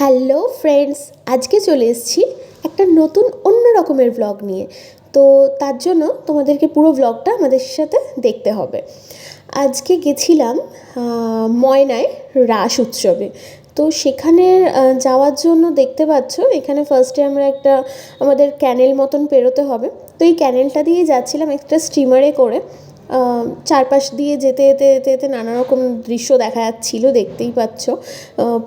Hello friends, আজকে চলে এসেছি একটা নতুন অন্য রকমের ব্লগ নিয়ে। তো তার জন্য তোমাদেরকে পুরো ব্লগটা আমাদের সাথে দেখতে হবে। আজকে গেছিলাম ময়নায় রাস উৎসবে। তো সেখানে যাওয়ার জন্য দেখতে পাচ্ছ, এখানে ফার্স্টে আমরা একটা, আমাদের ক্যানেল মতন পেরোতে হবে। তো এই ক্যানেলটা দিয়েই যাচ্ছিলাম একটা স্টিমারে করে। চারপাশ দিয়ে যেতে যেতে যেতে যেতে নানা রকম দৃশ্য দেখা যাচ্ছিল, দেখতেই পাচ্ছ।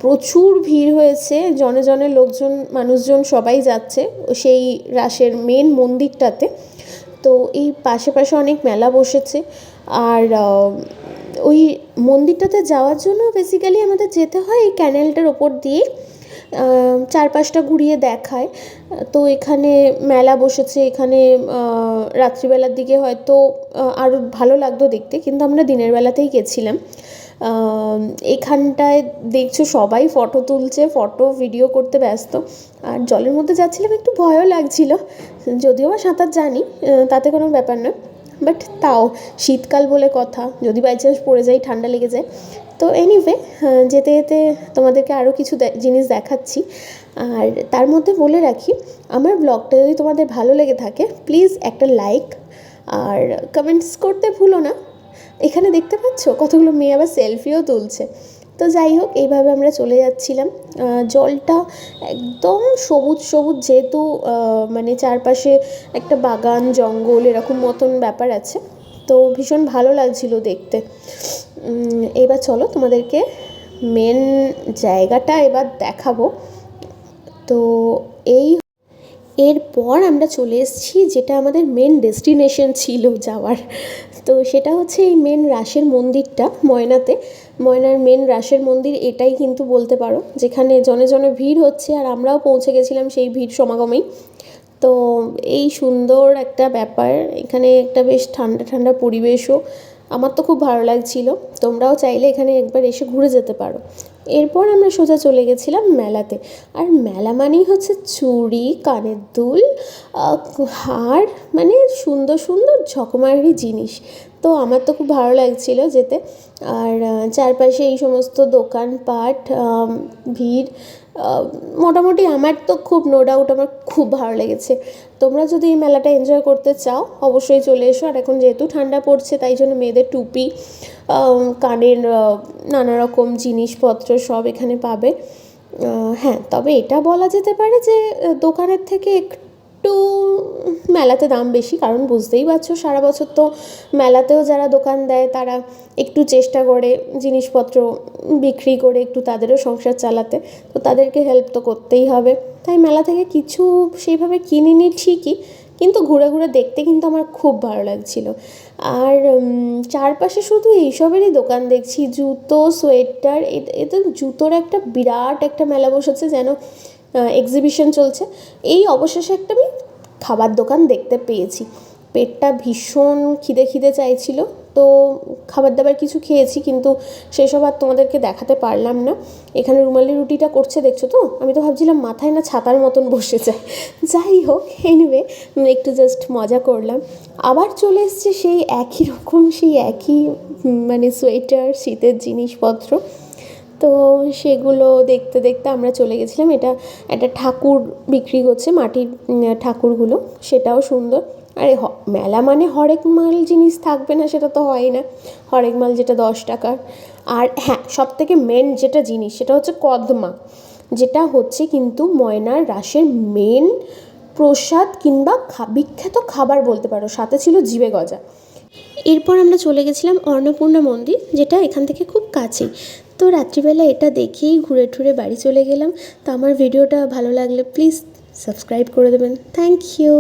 প্রচুর ভিড় হয়েছে, জনে জনে লোকজন, মানুষজন সবাই যাচ্ছে সেই রাসের মেন মন্দিরটাতে। তো এই পাশে পাশে অনেক মেলা বসেছে। আর ওই মন্দিরটাতে যাওয়ার জন্য বেসিক্যালি আমাদের যেতে হয় এই ক্যানেলটার ওপর দিয়ে। চারপাশটা ঘুরিয়ে দেখায়। তো এখানে মেলা বসেছে, এখানে রাত্রিবেলার দিকে হয়তো আরও ভালো লাগতো দেখতে, কিন্তু আমরা দিনের বেলাতেই গেছিলাম। এখানটায় দেখছ সবাই ফটো তুলছে ফটো ভিডিও করতে ব্যস্ত। আর জলের মধ্যে যাচ্ছিলাম একটু ভয়ও লাগছিল, যদিও বা সাঁতার জানি তাতে কোনো ব্যাপার নয়। বাট তাও, শীতকাল বলে কথা, যদি বাই চান্স পড়ে যাই, ঠান্ডা লেগে যায়। তো এনিওয়ে যেতে যেতে তোমাদেরকে আরও কিছু জিনিস দেখাচ্ছি। আর তার মধ্যে বলে রাখি, আমার ব্লগটা যদি তোমাদের ভালো লেগে থাকে প্লিজ একটা লাইক আর কমেন্টস করতে ভুলো না। এখানে দেখতে পাচ্ছ কতগুলো মেয়ে আবার সেলফিও তুলছে। তো যাই হোক, এইভাবে আমরা চলে যাচ্ছিলাম। জলটা একদম সবুজ সবুজ যেহেতু মানে চারপাশে একটা বাগান, জঙ্গল, এরকম মতন ব্যাপার আছে। তো ভীষণ ভালো লাগছিল দেখতে। এবার চলো তোমাদেরকে মেন জায়গাটা এবার দেখাবো। তো এই এরপর আমরা চলে এসেছি যেটা আমাদের মেন ডেস্টিনেশন ছিল যাওয়ার। তো সেটা হচ্ছে এই মেন রাসের মন্দিরটা ময়নাতে। ময়নার মেন রাসের মন্দির এটাই কিন্তু বলতে পারো, যেখানে জনে জনে ভিড় হচ্ছে আর আমরাও পৌঁছে গেছিলাম সেই ভিড় সমাগমেই। তো এই সুন্দর একটা ব্যাপার, এখানে একটা বেশ ঠান্ডা ঠান্ডা পরিবেশও আমার তো খুব ভালো লাগছিল। তোমরাও চাইলে এখানে একবার এসে ঘুরে যেতে পারো। এরপর আমরা সোজা চলে গেছিলাম মেলাতে। আর মেলা মানেই হচ্ছে চুড়ি, কানের দুল হার মানে সুন্দর সুন্দর ঝকমারি জিনিস। তো আমার তো খুব ভালো লাগছিল যেতে। আর চারপাশে এই সমস্ত দোকানপাট ভিড় মোটামুটি আমার তো খুব নো ডাউট আমার খুব ভালো লেগেছে। তোমরা যদি এই মেলাটা এনজয় করতে চাও, অবশ্যই চলে এসো। আর এখন যেহেতু ঠান্ডা পড়ছে, তাই জন্য মেয়েদের টুপি কানের নানা রকম জিনিসপত্র সব এখানে পাবে। হ্যাঁ তবে এটা বলা যেতে পারে যে দোকানের থেকে একটু মেলাতে দাম বেশি, কারণ বুঝতেই পারছ সারা বছর তো মেলাতেও যারা দোকান দেয় তারা একটু চেষ্টা করে জিনিসপত্র বিক্রি করে একটু তাদেরও সংসার চালাতে, তো তাদেরকে হেল্প তো করতেই হবে। তাই মেলা থেকে কিছু সেইভাবে কিনিনি ঠিকই, কিন্তু ঘুরে ঘুরে দেখতে কিন্তু আমার খুব ভালো লাগছিল। আর চারপাশে শুধু এইসবেরই দোকান দেখছি, জুতো, সোয়েটার এতে জুতোর একটা বিরাট একটা মেলা বসেছে যেন এক্সিবিশন চলছে। এই অবশেষে একটা আমি খাবার দোকান দেখতে পেয়েছি। পেটটা ভীষণ খিদে খিদে চাইছিল, তো খাবার দাবার কিছু খেয়েছি, কিন্তু সেসব আর তোমাদেরকে দেখাতে পারলাম না। এখানে রুমালি রুটিটা করছে, দেখছ তো? আমি তো ভাবছিলাম মাথায় না ছাতার মতন বসে যায়। যাই হোক এনিওয়ে একটু জাস্ট মজা করলাম। আবার চলে এসছে সেই একই রকম, সেই একই মানে সোয়েটার শীতের জিনিসপত্র। তো সেগুলো দেখতে দেখতে আমরা চলে গেছিলাম। এটা একটা ঠাকুর বিক্রি করছে মাটির ঠাকুরগুলো। সেটাও সুন্দর। আরে মেলা মানে হরেক মাল জিনিস থাকবে না, সেটা তো হয় না। হরেক মাল যেটা দশ টাকার। আর হ্যাঁ সব থেকে মেন যেটা জিনিস, সেটা হচ্ছে কদমা। যেটা হচ্ছে কিন্তু ময়নার রাসের মেন প্রসাদ কিংবা বিখ্যাত খাবার বলতে পারো, সাথে ছিল জিবে গজা। এরপর আমরা চলে গেছিলাম অন্নপূর্ণা মন্দির, যেটা এখান থেকে খুব কাছেই। তো রাত্রিবেলা এটা দেখেই ঘুরে ঠুরে বাড়ি চলে গেলাম। তো আমার ভিডিওটা ভালো লাগলে প্লিজ সাবস্ক্রাইব করে দেবেন। Thank you